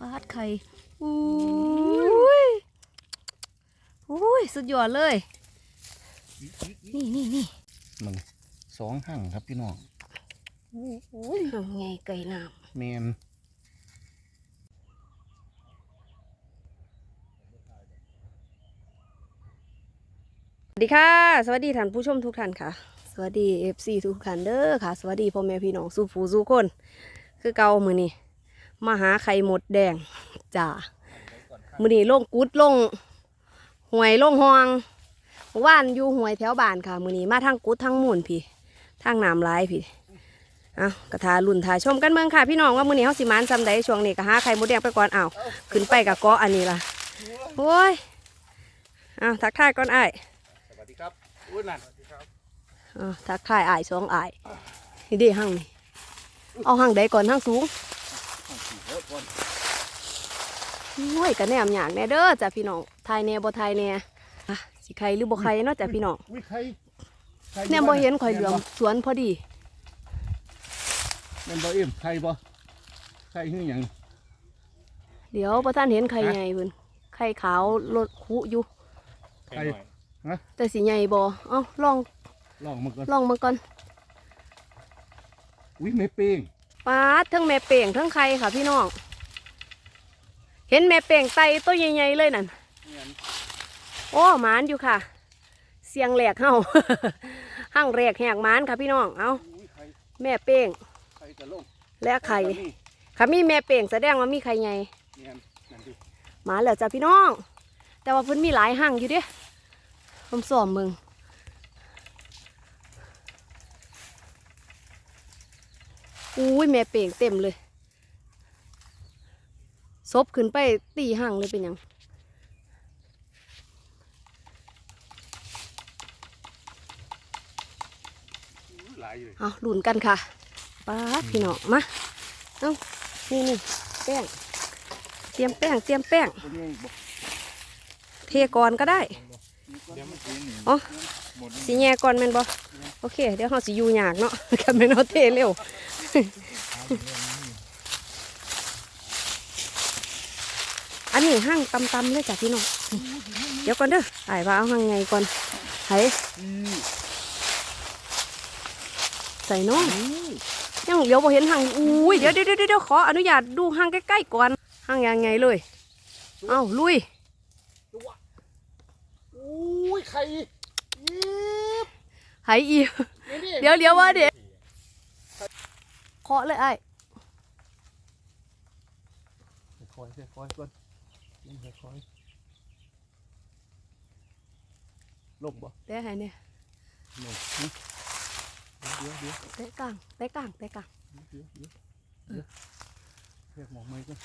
ปาดไข่อุ้ยอุ้ยสุดยอดเลย นี่นี่นี่มึงสองหั่งครับพี่น้องอุ้ยไงไก่น้แมนำสวัสดีค่ะ สวัสดีท่านผู้ชมทุกท่านค่ะ สวัสดีเอฟซีทุกท่านเด้อค่ะ สวัสดีพ่อแม่พี่น้องสู้ผู้สู้คน คือเก่ามือนี่ มาหาไข่หมดแดงจ้ามือนี่ลงกุดลงหวยลงหองว่านอยู่หวยแถวบ้านค่ะ มือนี้มาทางกุดทางหมุนพี่ทางน้ำร้ายพี่เอากระทาลุ่นทาชมกันเมืองค่ะ พี่น้องว่ามือนี้เขาสิมานซำใดช่วงนี้ก็หาไข่หมดแดงไปก่อนอ้าวขึ้นไปกับเกาะอันนี้ล่ะโอ้ยเอาทักทายก่อนอ้ายสวัสดีครับอุ้ยนั่นสวัสดีครับเอาทักทายอ้ายสองอ้ายนี่เดีหั่งนี่เอาหั่งใดก่อนหั่งสูง เยอะก่อน โอ้ยกะแหนมอยากแน่เด้อจ้ะพี่น้องทายแน่บ่ทายแน่อะสิใครหรือบ่ใครเนาะจ้ะพี่น้องอุ้ยใครใครแน่บ่เห็นข่อยเหลือมสวนพอดีแม่นบ่เอ็มใครบ่ใครคือหยังเดี๋ยวบ่ท่านเห็นไข่ใหญ่เพิ่นไข่ขาวรถคุอยู่ใครแต่สิใหญ่บ่เอ้าลองลองมาก่อนลองมาก่อนอุ้ยไม่เป้งปาดทั้งแม่เป่งทั้งไข่ค่ะพี่น้อง เห็นแม่เป่งไตตัวใหญ่ๆเลยนั่นโอ้หมานอยู่ค่ะ เสียงแหลกเฮาหั่งแหลกแหกหมานค่ะพี่น้องเอาอุ้ยใครแม่เป้งใครจะลงและไข่นี่ค่ะมีแม่เป่งแสดงว่ามีไข่ใหญ่แม่นนั่นดิหมาแล้วจ้ะพี่น้อง แต่ว่าเพิ่นมีหลายหั่งอยู่เด้ผมสอมมึงอุ้ยแม่เป่งเต็มเลย ซบขึ้นไปตีหั่งเลยเป็นหยังอุ้ยหลายอยู่เลยเอาหลุนกันค่ะป้าดพี่น้องมาเอ้านี่นี่แป้ง เตรียมแป้ง เตรียมแป้งตัวนี้บ่เทก่อนก็ได้เดี๋ยวมันกินนี่อ๋อหมดสีแง่ก่อนแม่นบ่โอเค เดี๋ยวเราสิอยู่ยากเนาะกันแม่นเอาเทเร็ว อันนี้ห้างตำๆเลยจ้ะพี่น้องเดี๋ยวก่อนเด้อไอ้ว่าเอาห้างไงก่อนไห้อือใส่น้องยังเดี๋ยวบ่เห็นห้างอุ้ยเดี๋ยวเดี๋ยวเดี๋ยวเดี๋ยวขออนุญาตดูห้างใกล้ๆก่อนห้างยังไงเลยเอ้าลุยอุ้ยใครยิบไห้อีกนี่นี่เดี๋ยวเดี๋ยวว่าเดี๋ยวเคาะเลยไอ้คอยคอยก่อน ลงคอยลงบ่เตะให้เนี่ยลงเดี๋ยวเดี๋ยวเตะกลางเตะกลางเตะกลางเดี๋ยวเดี๋ยวเดี๋ยวเรียกหมองไม้ก่อน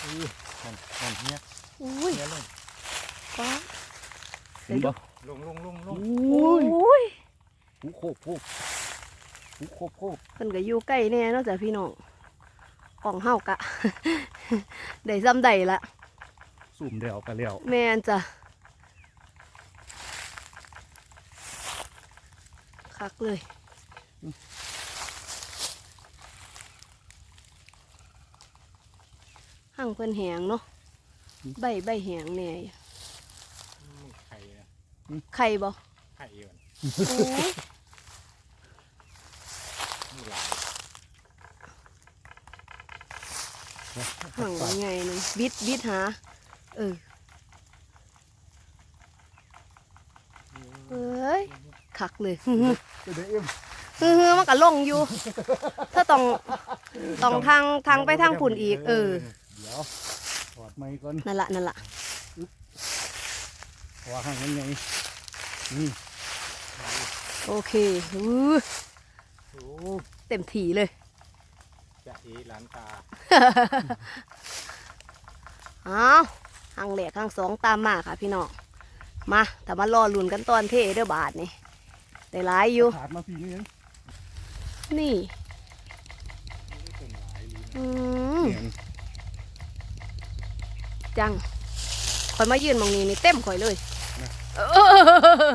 เออมันมันเนี่ยอุ้ยเนี่ยลงป้าเห็นบ่ลงลงลงลงอุ้ยอุ้ยหูโคกโคกหูโคกโคกเพิ่นก็อยู่ใกล้แน่เนาะจ้ะพี่น้อง ของเฮากะได้ซ้ำได้ละสุ่มเดียวกันแล้วแม่นจ้ะคักเลยหั่งเพิ่นแหงเนาะใบใบแหงแน่ไข่อะไข่บ่ไข่อยู่โอ้ย นี่หลาย หั่งยังไงนึงบิดบิดหา เออเอ้ยคักเลยจะได้เอ็มฮือฮือมันก็ลงอยู่ ถ้าต้องต้องทางทางไปทางผุ่นอีก เออ เดี๋ยวถอดไม้ก่อน นั่นละนั่นละขอห่างยังไงนี่โอเคฮือโอ้เต็มถีเลย จะเอหลานตาเอาหางแหลกหางสองตามมาค่ะ พี่น้องมาแต่มารอลุ่นกันตอนเทเด้อบาทนี่ได้หลายอยู่ขาดมาพี่นี่ยังนี่เป็นหลายลิ้นอืมเนี่ยจังคอยมายืนมองนี้นี่เต็มข่อยเลยเออ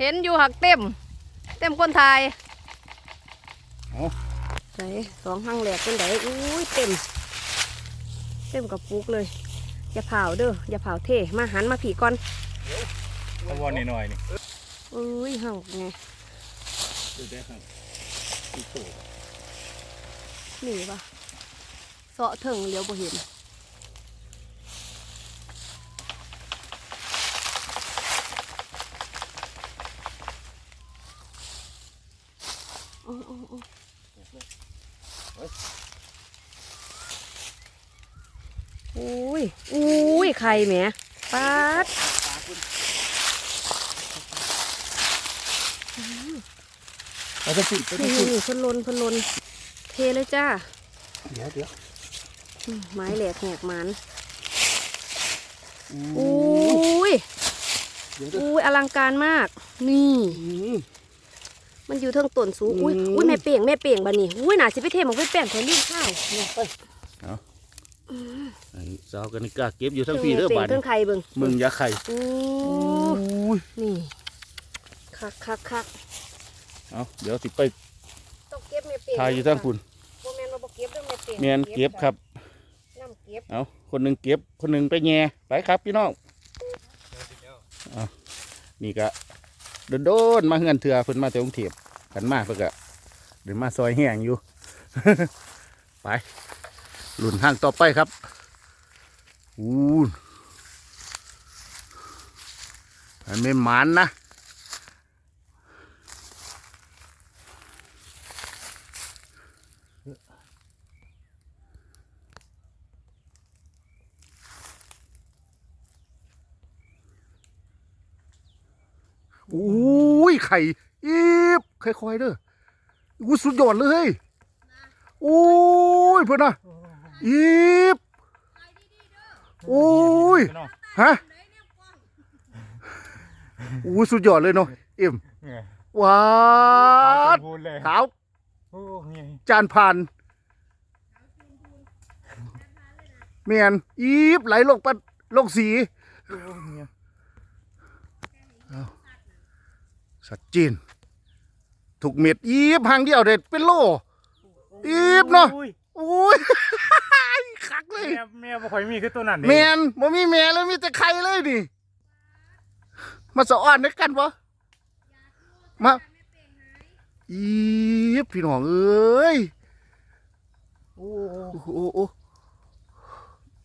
เห็นอยู่หักเต็ม เต็มคนไทยเอา ไหนสองห้างแหลกเป็นไหนอุ้ยเต็ม เต็มกับปุกเลย อย่าเผาเด้ออย่าเผาเทมาหันมาผีก่อนเอาวอนหน่อยๆนี่อุ้ยห่างไงดูได้ครับอีโตหนีปะเสาะถึงเลี้ยวบ่เห็นโอ้โอ้โอ้อุ้ย อุ้ยใครแหมป๊าดเราจะปิดเราจะนี่ปิดนี่เพิ่นลนเพิ่นลนเทเลยจ้า เดี๋ยวเดี๋ยวอืมไม้แหลกแหกมันอู้อุ้ยเดี๋ยวเดี๋ยวอุ้ยอลังการมาก นี่ อืมมันอยู่เทิงต้นสูง อุ้ยอืมอุ้ยแม่เป่งแม่เป่งบัดนี้ อุ้ยหนาสิไปเทหมกไปแป้งคนลิ้นข้าวอัน สาวกันนี่กล้าเก็บอยู่ทั้งพี่เด้อเป่งบาดเทิงไข่เบิ่งมึงอยาไข่โอ้อุ้ยนี่คักคักคักเอาเดี๋ยวสิไปต้องเก็บแม่เป่งทายอยู่ทั้งคุณบ่แม่นว่าบ่เก็บเด้อแม่เป่งแมนเก็บครับน้ำเก็บเอาคนหนึ่งเก็บคนหนึ่งไปแง่ไปครับพี่น้องเอานี่ก็โดนๆมาเฮือนเถื่อเพิ่นมาแต่กรุงเทพกันมาเพิ่นก็เดินมาซอยแห้งอยู่ ไปหลุนห้างต่อไปครับ อู้นอันไม่หมานนะอุ้ยไข่อีบค่อยๆเด้ออู้สุดยอดเลยโอ้ยเพื่อนนะอีบ อ้ยพี่น้องฮะอู้สุดยอดเลยเนาะเอ็มเนี่ยหวาดพูดเลยขาวโอ้เนี่ยจานผ่านเมียนอีบไหลลงปัดลงสีโอ้เนี่ยสัดจีนถูกเม็ดอีบหางเดียวเด็ดเป็นโลอีบเนาะโอ้ยโอ้ยคักเลยแม่แม่บ่ค่อยมีคือตัวนั้นเมียนบ่มีแม่เลยมีแต่ไข่เลยนี่มาสะอ้อนด้วยกันปะมาอีบพี่น้องเอ้ยโอ้โอ้โหโอ้โห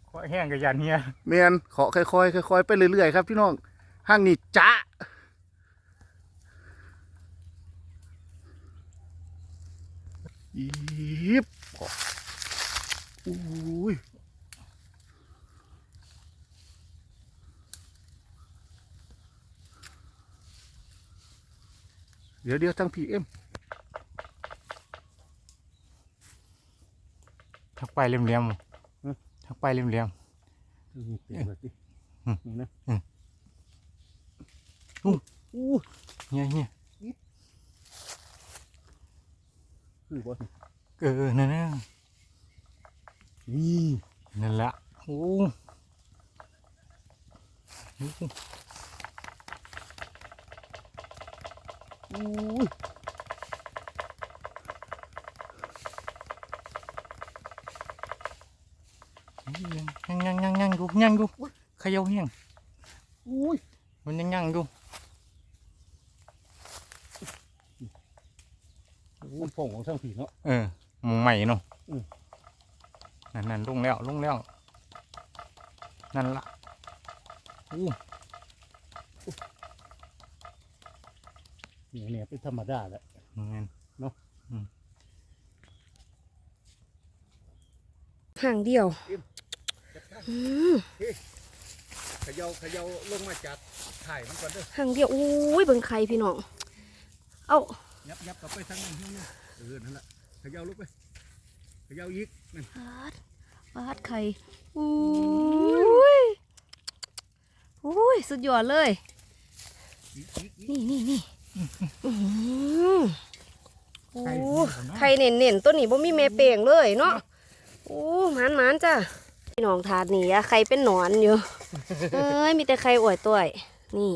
ขอแห้งกับยันเฮียเมียนขอค่อยๆค่อยๆไปเรื่อยๆครับพี่น้องห้างนี่จ้าอีบ อุ้ยเดี๋ยวเดี๋ยวทั้งพีเอ็มทักไปเลี่ยมๆทักไปเลี่ยมเปลี่ยนแบบนี้อืมนี่นะอืมอู้อู้ๆเฮียเฮียคือบ่เออนั่นน่ะ นี่นั่นแหละโอ้อู้ยยังยังยังยังอยู่ยังอยู่เขย่าเฮียงอู้ยมันยังยังอยู่มันฟองของทั้งผีเนาะเออหมูใหม่เนาะ นั่นนั่นลงแล้วลงแล้ว นั่นละอู้เนี่ยเนี่ยเป็นธรรมดาแหละเงินห่างเดียวอืมเขย่าเขย่าลงมาจากถ่ายมันก่อนเด้อห่างเดียวอุ้ยเบิ่งไข่พี่น้อง เอ้ายับยับกลับไปทางนั้นเฮ้ยนี่เออนั่นแหละเขย่าลุกไป เขย่าอีกนั่นปาดปาดไข่อุ้ยอุ้ยสุดยอดเลยอีกอีกอีกนี่นี่นี่อื้อหือโอ้ไข่ไข่เน่นเน่นๆตัวนี้บ่มีแม่เป่งเลยเนาะโอ้หมานหมานจ้ะพี่น้องถาดนี่อะไข่เป็นหนอนอยู่เอ้ยมีแต่ไข่อวดตัวอยนี่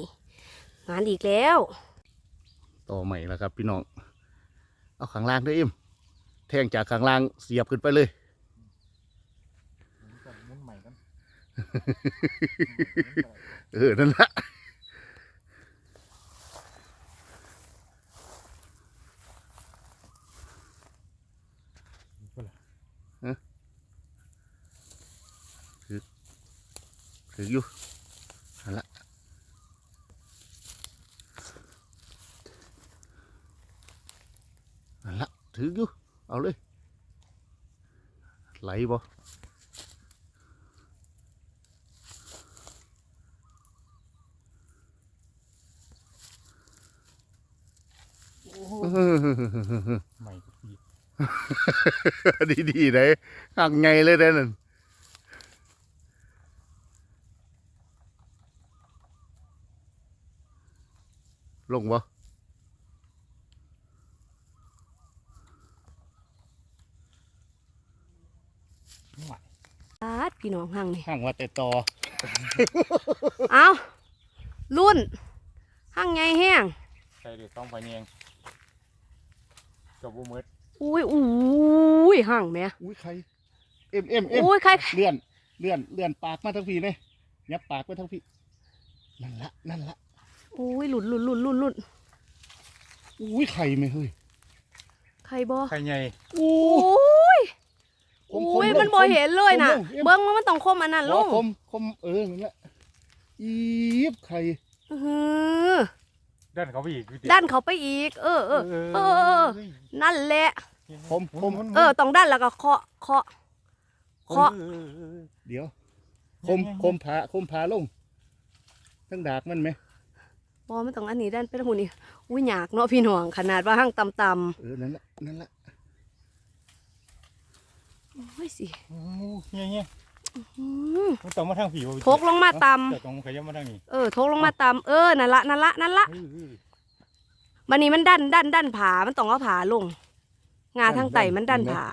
หมานอีกแล้ว ต่อใหม่แล้วครับพี่น้อง เอาข้างล่างด้วยเอ็ม แทงจากข้างล่างเสียบขึ้นไปเลย มุนใหม่กันเออ นั่นละฮะถือถืออยู่นั่นละนั่นละถืออยู่ เอาเลย ไหลบ่ใหม่ทุกปีดีๆเลยหักไงเลยเด้อนั่นลงบ่ ดพี่น้องห่างนี่ห่างว่าแต่ต่อ เอารุ่นห่างไงแห้งใส่เด็ดต้องไปเนียงกับบูมืดอุ้ยอุ้ยห่างแหม่อุ้ยใครเอ็มเอ็มเอ็มอุ้ยใครเลื่อนเลื่อนเลื่อนปากมาทั้งพี่ไหมยับปากมาทั้งพี่นั่นละนั่นละอุ้ยหลุดหลุดหลุดหลุดหลุดอุ้ยไข่ไหมเฮ้ยใครบ่ไข่ใหญ่อู้อุ้ย คมอุ้ยคมมันบ่เห็นเลยน่ะ คมลงเอ็มเบิ้งว่ามันต้องคมอันนั้นลอ๋องคมคมเออนั่นแหละอีบไข่อื้อหือด้านเขาไปอีกพี่ติ๋วดันเขาไปอีกเออเออเออเออนั่นแหละ คมคมเออต้องดันแล้วก็เคาะเคาะเคาะเดี๋ยว คมคมผาคมผาลงทั้งดากมันไหมบอมันต้องอันนี้ดันไปทางหุ่นนี่อุ้ยหยากเนาะพี่น้องขนาดว่าห้างต่ำเออนั่นละนั่นละๆ โอ้ยสิโอ้เงี้ยเงี้ยอืมมันต้องมาทางผีวะทกลงมาต่แต่ต้องขยับมาทางนี้ำเออทกลงมาต่ำเออนั่นละนั่นละนั่นละเออเออมันนี่มันดันดันดันผา มันต้องเอาผาลง งาทางไตมันดันผา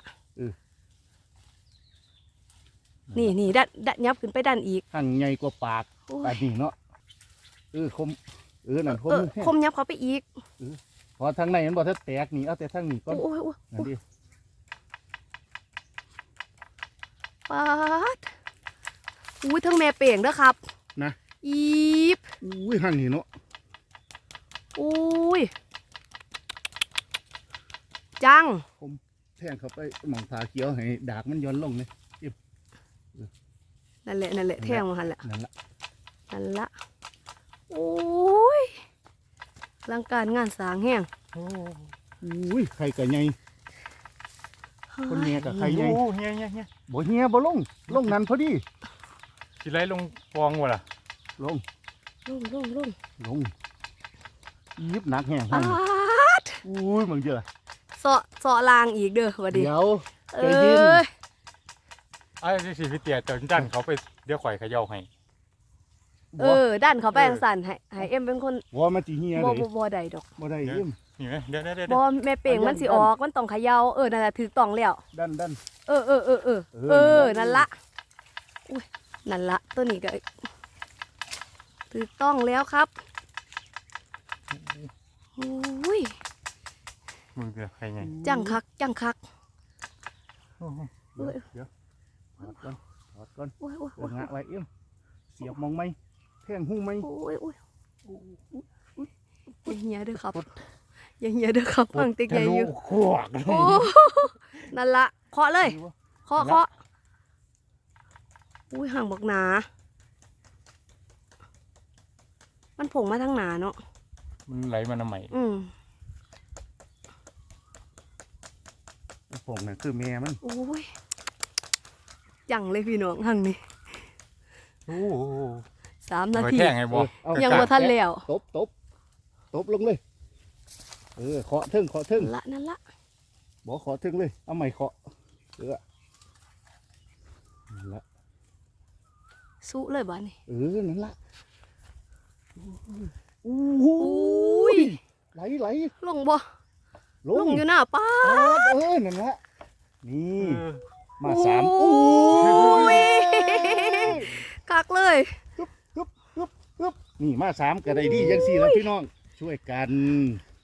นี่นี่ดันดันยับขึ้นไปดันอีกหั่งใหญ่กว่าปากโอ้ปายกนี่เนาะเออคมเออนั่นคมเออแห้งคมยับเขาไปอีกพอทางในมันบอกถ้าแตกนี่เอาแต่ทางนี้ก่อนโอ้ยโอ้ยนั่นโอ้ยดิ ปาดอุ้ยทั้งแม่เป่งเด้อครับนะ อีบอุ้ยหั่งนี่เนาะอุ้ยจังแทงเข้าไปหมองผาเขียวให้ดากมันย้อนลงเลยนั่นแหละนั่นแหละนั่นแหละแท่งมาหันแหละนั่นละนั่นละโอ้ยร่างการงานสร้างแห้งโอ้อุ้ยไข่กับใหญ่ คนเมียกับใครโอ้เงี้ยเงี้ยเงี้ยบ่เฮียบ่ลงลงนั่นพอดีสิไล่ลงฟองวะล่ะลงลุ่มลุ่มลุ่มลงยิบหนักแห้งปาหั่งดอุ้ยมึงเจอเสาะเสาะลางอีกเด้อหวัดดีเดี๋ยวเอใจเย็น้ยไอ้ที่สิพี่เตี๋ยเจ้าด้านเขาไปเดี๋ยวข่อยเขย่าให้เออด้านเขาแปลงสั่นให้ให้เอ็มเป็นคนว่ามันจีเฮียบ่เลยบ่บ่ได้ดอกบ่ได้เอ็ม นี่ไหมเดี๋ยวเดี๋ยวเดี๋ยวบ่แม่เป่งมันสิออกมันต้องเขย่าเออนั่นแหละถูกต้องแล้วดันดันเออเออเออเออเออเออนั่นละอุ้ยนั่นละตัวนี้ก็ถูกต้องแล้วครับอุ้ยมึงเดี๋ยวไข่ใหญ่จังคักจังคักโอ้โหเอ้ยเดี๋ยวถอดก่อนถอดก่อนโอ้ยโอ้ยเดี๋ยวงะไว้เอ็มเสียบมองไหมแทงหูไหมโอ้ยโอ้ยอย่าเหียเด้อครับอ ย่าเหียเด้อครับฟังติ๊กใหญ่อยู่ขวกเลยโอ้นั่นละเคาะเลยเคาะเคาะอุ้ยห่างบักหนา มันผงมาทางหนาเนาะมันไหลมาน้ำใหม่อืมผมน่ะคือแม่มันโอ้ยจังเลยพี่น้องห่างนี่โอ้โหสามนาไว้ทีแท่งไงบอเออยังบ่ทันแล้วตบตบตบลงเลย เออเคาะเทิงเคาะเทิงละนั่นละบอกเคาะเทิงเลย เอาไม้เคาะเออนั่นละสู้เลยบ้านี่เออนั่นละโอ้โอ้ยยไหลไหลลงบ่ลลงงอยู่หน้าป้าปาดเออนั่นละนี่เออมาสามโอ้ยกักเลยปึ๊บนี่มาสามก็ได้ดียังสี่แล้วพี่น้องช่วยกัน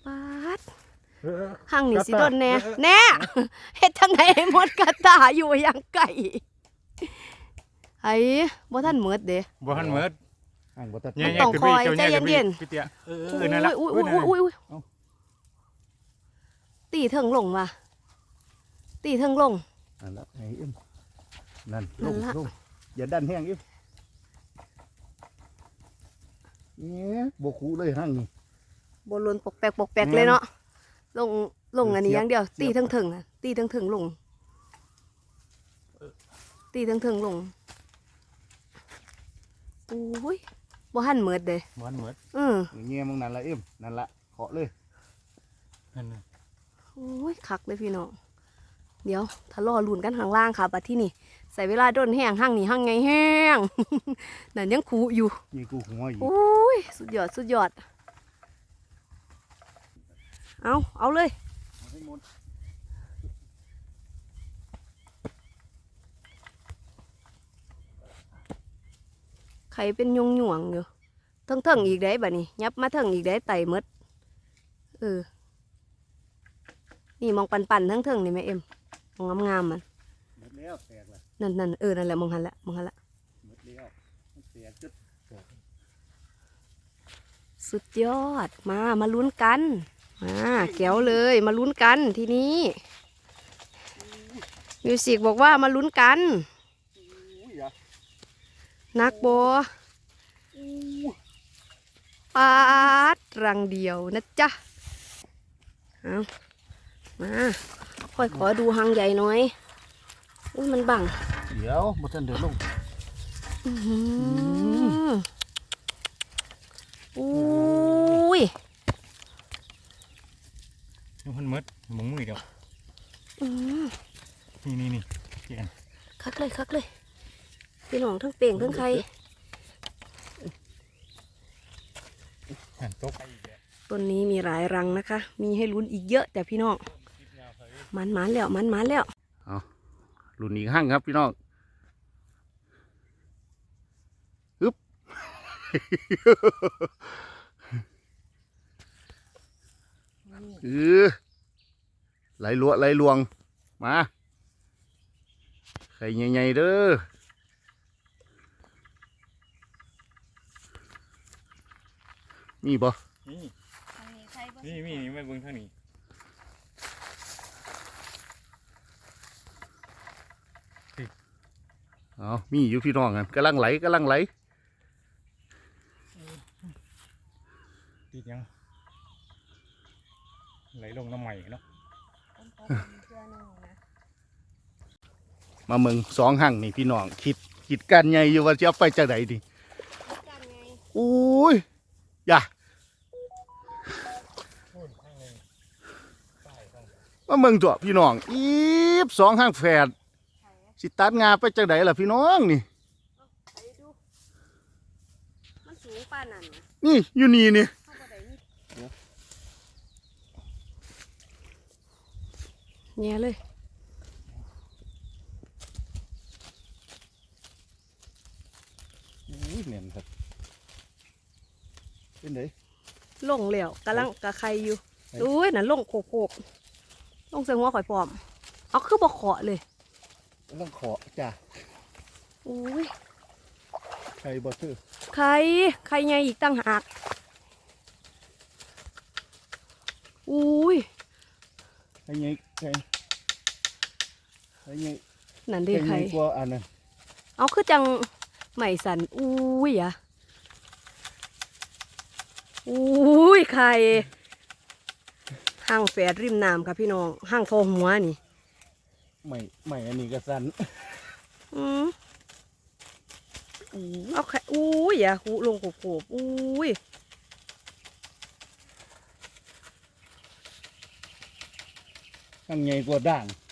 ปาดห้างนี่สิโดนแน่แน่เฮ็ดจังไดให้หมดกระตาอยู่อย่างไก่ไอ้บ่ทันหมดเด้บ่ทันเหมือดห่างบ่ตัดแย่มันๆต้องขึ้นคอยไปใจจ้าเย็นๆพี่เตี้ยเอออุ้เอยอนั่นละอุ้ยอุ้ยอุ้ยอุ้ยอุ้ยเอาตีเถิงลงว่ะตีเถิงลงนั่นละไอ้เอ็มนั่นลนั่งนละลงอย่าดันแห้งเอ็มเนี่ยบคูเลยห้างนี่ บนลนปกแปกปกแปกเลยเนาะลงลงอันนี้เสีอยบย่างเดียวเสียบตีเถิงเถิงๆอะตีเถิงเถิงๆลง ตีเถิงเถิงๆลงอุ้ยบ่หันเหมือดเด้บ่ทันเหมือดอือเงี้ยมึงนั่นละเอ็มนั่นละเคาะเลยนั่นน่ะอุ้ยคักเลยพี่น้องเดี๋ยวถ้ารอลุ้นกันข้างล่างค่ะบัดที่นี่ใส่เวลาโดนแห้งห้างนี่ห้างไงแห้งนั่นยังคูอยู่มีกูหัวอยู่อุ้ยสุดยอดสุดยอด เอาเอาเลยให้หมดไข่เป็นยุงหยวงอยู่เทิงเทิงๆอีกได้บ่นี้ยับมาเทิงอีกได้ไต่หมดเออนี่มองปันปันๆทั้งเทิงนี่แม่เอ็มมองงามๆมันหมดแล้วแตกละนั่นนั่นเออนั่นแหละมองหันละมองหันละหมดแล้วมันแตกจุดสุดยอดมามาลุ้นกัน มาแก้วเลยมาลุ้นกันทีนี้มิวสิกบอกว่ามาลุ้นกันอุ้ยอะนักโบปาดรังเดียวนะจ๊ะเอามาค่อยขอดูหางใหญ่หน่อย อุ้ยมันบัง เดี๋ยวบ่ทันเดินลงอื้อหืออุ้ย ยังพันเหมือดมองมือเดียวอื้อนี่นี่นี่พี่อันคักเลยคักเลยพี่น้องทั้งเป่งทั้งใครหันตกไปอีกแล้วต้นนี้มีหลายรังนะคะ มีให้ลุ้นอีกเยอะแต่พี่น้องมันมันๆแล้วมันมันๆแล้วรุ่นอีกห้างครับพี่น้องฮึบเออ ไหลลวไหลลวง มาไข่ใหญ่ๆเด้อมีบ่นี่นี่มีนี่ไม่เบิ่งทางนี้เอามีอยู่พี่น้องกันกำลังไหลกำลังไหลติดยังไหลลงน้ำใหม่เนาะ มาเมืองสองห้างนี่พี่น้องคิดคิดกันใหญ่อยู่ว่าจะเอาไปจากไหนดีอุ้ยอย่าพูดข้างหนึงใต้ข้างหนึ่งมาเมืองตัวพี่น้องอีบสองห้างแฝดสิตัดงาไปจากไหนล่ะพี่น้องนี่ไปดูมันสูงป่านนั้นนะนี่อยู่นี่นี่เข้าบ่ได้นี่ แย่เลยอุ้ยเหม็นครับเป็นไงลงแล้วกำลังกะใครอยู่ไหนอุ้ยน่ะลงโขกโขกลงใส่หัวข่อยพร้อม เอาคือบ่เคาะเลยต้องขอจ้าอุ้ยใครบ่ซื้อใครใครไงอีกตั้งหากอุ้ยใครไงใครใค รไงนั่นใคเด้รใคไงรกว่าอันนั้นเอาคือจังใหม่สันอุ้ยอะอุ้ยใครห้างแฝดริมน้ำค่ะพี่น้องห้างทอหัวนี่ใหม่ใหม่อันนี้ก็สั้นอืมเอาแค่อุ้ยอะหูลงโขบๆอุ้ยข้างไงกว่าด่างนั่นนึง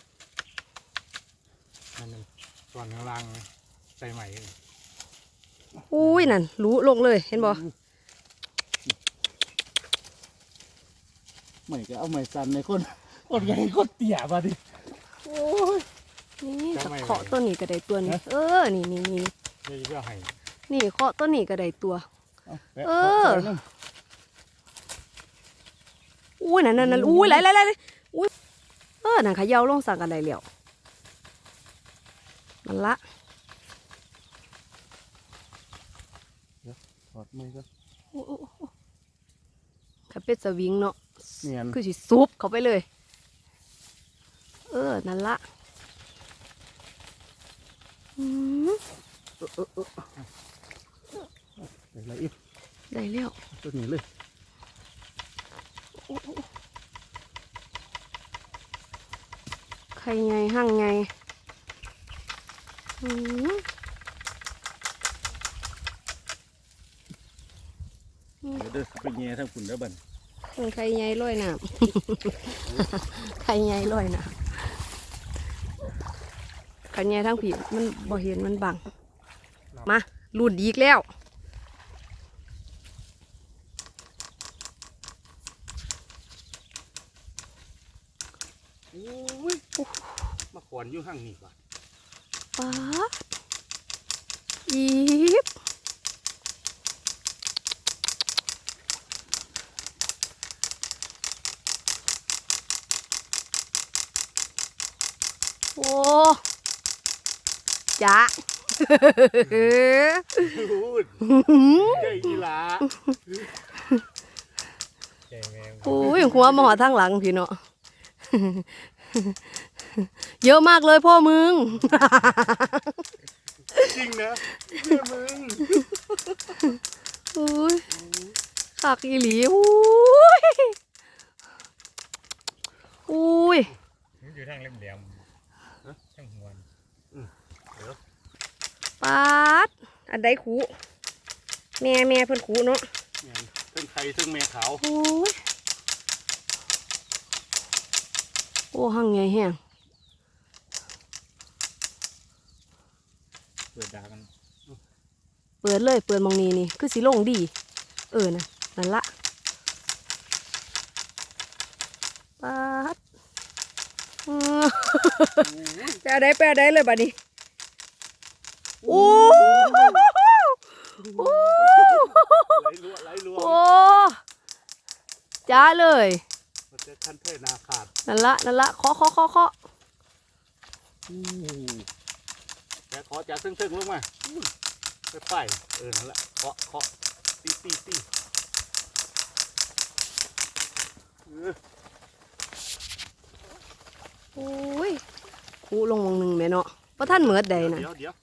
ส่วนข้างล่างใส่ใหม่อุ้ยนั่นรู้ลงเลยเห็นบ่ใหม่ก็เอาใหม่สั้นในคนคนใหญ่คนเตี้ยมาดิโอ้ยนี่จะเคาะต้นนี้ก็ได้ตัวนี้ฮะเออ นี่นี่นี่เดี๋ยวจะให้นี่เคาะต้นนี้ก็ได้ตัว เอาแปะเออขใส่น้ำออุ้ยนั่นนั่นนั่นอุ้ยไหลไหลไหลไหลอุ้ยเออนั่นเขย่าลงสั่งกันได้แล้ว มันละถอดมือก็ถ้าเป็นสวิงเนาะเนียนคือสิซุปเข้าไปเลย เออ นั่นละอืมเออเออเอออะไรอีกได้แล้วตัวนี้เลยใครไงห้างไงอืม เดี๋ยวเด้อไปแง่ทั้งคุณเด้อบันใครไงลอยน้ำใครไงลอยน้ำใครไงทั้งผีมันบ่เห็นมันบัง มาลุ่นอีกแล้วโอ้ยมาขวนอยู่ห้างนี่ก่อน ป๊าดอีบโอ้จ้าพูดใหญ่อีหลาใจแมวโอ้ยหัวมาหอทางหลังพี่เนาะ เยอะมากเลยพ่อมึง จริงนะเพื่อมึงอุ้ยขากอีหลีอุ้ยอุ้ยมันอยู่ทางเหลี่ยมๆทางหัวปาดอันใดขูแม่แม่เพิ่นขูเนาะเนียนทั้งไข่ทั้งแม่ขาวโอ้ยโอ้หังไงแห้ง เปิดดากันเปิดเลยเปิดมองนี้นี่คือสิลงดี เออนะนั่นละปาดเออแปลได้แปลได้เลยบัดนี้โอ้โหไหลรัวไหลรัวโอ้จ้าเลยมันจะคันเทนาขาดนั่นละนั่นละเคาะเคาะเคาะเคาะ แต่ขอจากซึ่งๆลงมาไปไปเออนั่นแหละเคาะเคาะตีตีตีเออโอ้ยคูลงวงหนึ่งแม่เนาะเพราะท่านเหมือดใดน่ะเดี๋ยวเดี๋ยว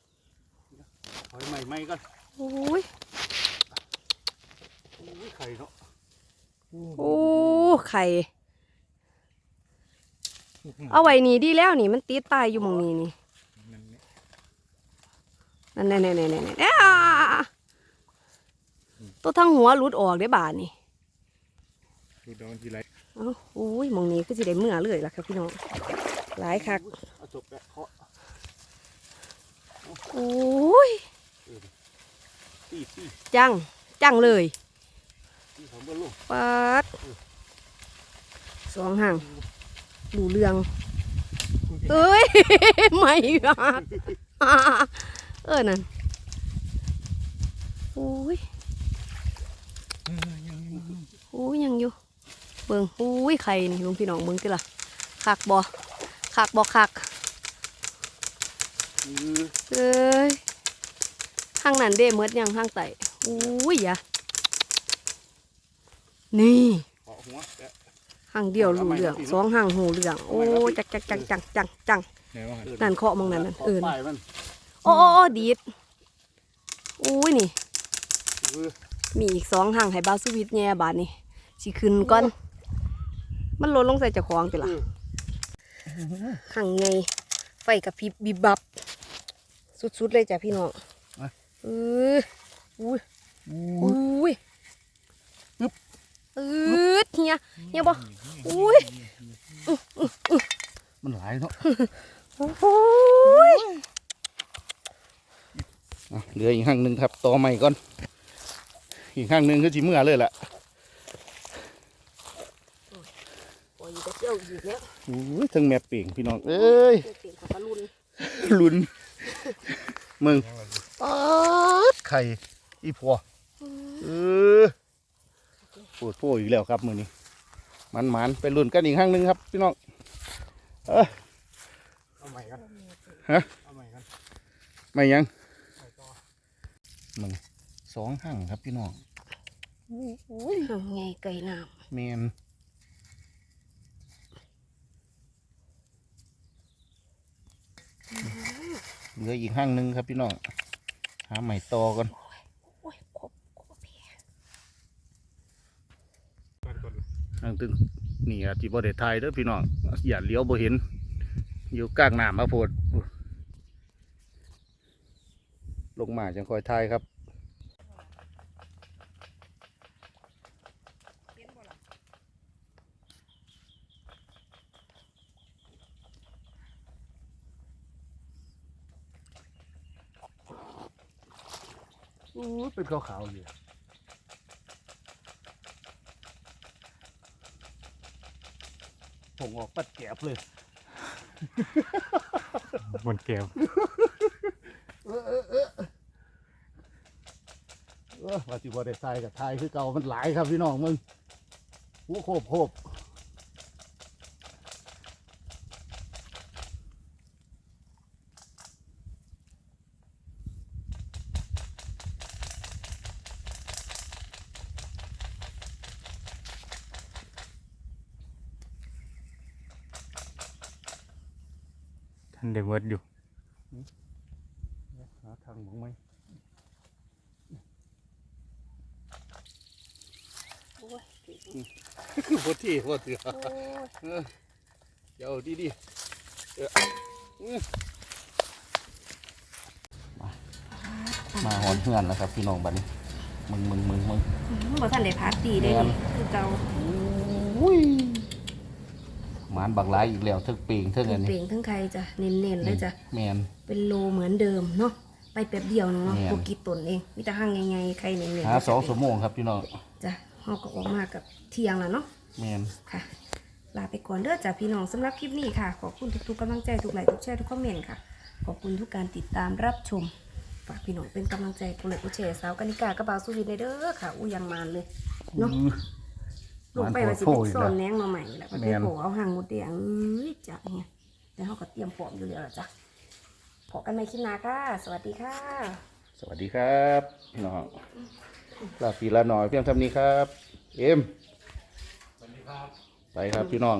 ถอยใหม่ใหม่ก่อนโอ้ยโอ้ยไข่เนาะโอ้ไข่เอาไว้นี่ดีแล้วนี่มันติดตายอยู่หมองนี้นี่ นั่นเนี่ยนั่นแน่แน่แน่แน่แน่อ่าตัวทั้งหัวหลุดออกได้บาดนี่ดูโดนทีไรเอ้าโอ้ยหมองนี้ก็สิได้เมื่อเลยล่ะครับพี่น้อง หลายคักเอาจบแล้วเคาะโอ้ยตีตีจัง จังเลยตีผมก็ลูกปัดสองห่างดูเรื่อง เอ้ย ไม่รัก เออนั่นโอ้ยโอ้ยยังอยู่ เบิ่งโอ้ยไข่นี่ลุงพี่น้องเบิ่งติล่ะคักบ่คักบ่คักเออเอ้ยข้างนั้นเด้เมดยังข้างไตโอ้ยอย่านี่เคาะหัวแกะห่างเดียวรู้เรื่องสองห่างหูเรื่อง โอ้จักจักจักจังจังจังไหนว่าออนั่นเคาะมองนั่นนั่นเออ เคาะป้ายมันโอ้โอ้โอ้ดีดอุ้ยนี่เออมีอีกสองห่างให้บาวสวิตแง่บาทนี่สิขึ้นก่อน มันหลดลงใส่เจ้าของไปละเออห่างไงไฟกับพริบบิบบับ สุดๆเลยจ้ะพี่น้องเอออุ้ยอุ้ยอึบอืดเฮียเฮียบ่อุ้ยมันหลายเนาะโอ้ยอะ เหลืออีกห้างหนึ่งครับต่อใหม่ก่อน อีกห้างหนึ่งคือจีเมื่อเลยล่ะโอ้ยจะเที่ยวอีกแล้วโอ้ยทั้งแม่เป่งพี่น้องเอ้ยเก่งขับรุนลุ้นมึงยังไงป๊าดไข่อีพัวเออปวดโผอีกแล้วครับมือนี้มันหมานไปลุ้นกันอีกครั้งหนึ่งครับ พี่น้องเออเอาใหม่กันฮะเอาใหม่กันไม่ยังใส่ต่อ มึงสองหั่งครับพี่น้องเอาไงไก่น้เมนเหลืออีกหั่งหนึ่งครับพี่น้อง หาใหม่ต่อกันำโอ้ยครบครบเพียก่อนก่อนหั่งตึงนี่อาจีบอเดทายเด้อพี่น้องอย่าเลี้ยวบ่เห็น อยู่กลางน้ำมาโพดล งมาจังคอยทายครับโอ้ยเป็นขาวๆอยู่ผมออกปัดแกบเลยบนแก้ว เออเออเออเอว่าสิบ่ได้ทายกับทายคือเก่ามันหลายครับพี่น้องมึงโอ้โคบโคบ ท่านเดเวิร์ดอยู่ หาทางของไหม โอ้ย พอที่พอเถื่อโอ้ยเออเดี๋ยวดีดีเอออื้อมามาหอนเฮือนแล้วครับพี่น้องบัดนี้ มึงมึงมึงมึงบ่ทันได้พักดีได้นี่คือเก่าอุ้ยหมานบักหลายอีกแล้วเทึกปีงเทึกอันเปนี้ล่งทั้งใครจ้ะเน้นๆเลยจ้ะแมนเป็นโลเหมือนเดิมเนาะไปแป๊บเดียวนึงเนาะแม่นพวกกี่ตนเองมีแต่ห้างไงๆใครเน้นๆหาสองชั่วโมงครับพี่น้องจ้ะเฮาก็ออกมากับเที่ยงแล้วเนาะ แมนค่ะ ลาไปก่อนเด้อจ้ะพี่น้องสำหรับคลิปนี้ค่ะ ขอบคุณทุกๆกำลังใจทุกไลค์ทุกแชร์ทุกคอมเมนต์ค่ะ ขอบคุณทุกการติดตามรับชม ฝากพี่น้องเป็นกำลังใจกูเลยกูแชร์สาวกานิกากระบาวสุวินเด้อค่ะอู้ยังมานเลยเนาะลงไปว่าสิเป็นซ่อนแหนงมาใหม่แหละมันไปโผล่เอาหางหมดแดงเอ้ยจ้ะเนี่ยแต่เขาก็เตรียมพร้อมอยู่แล้วล่ะจ้ะพบกันใหม่คลิปหน้าค่ะ สวัสดีค่ะ สวัสดีครับพี่น้องลาปีละหน่อยเพียงเท่านี้ครับ เอ็มสวัสดี ครับ ไปครับพี่น้อง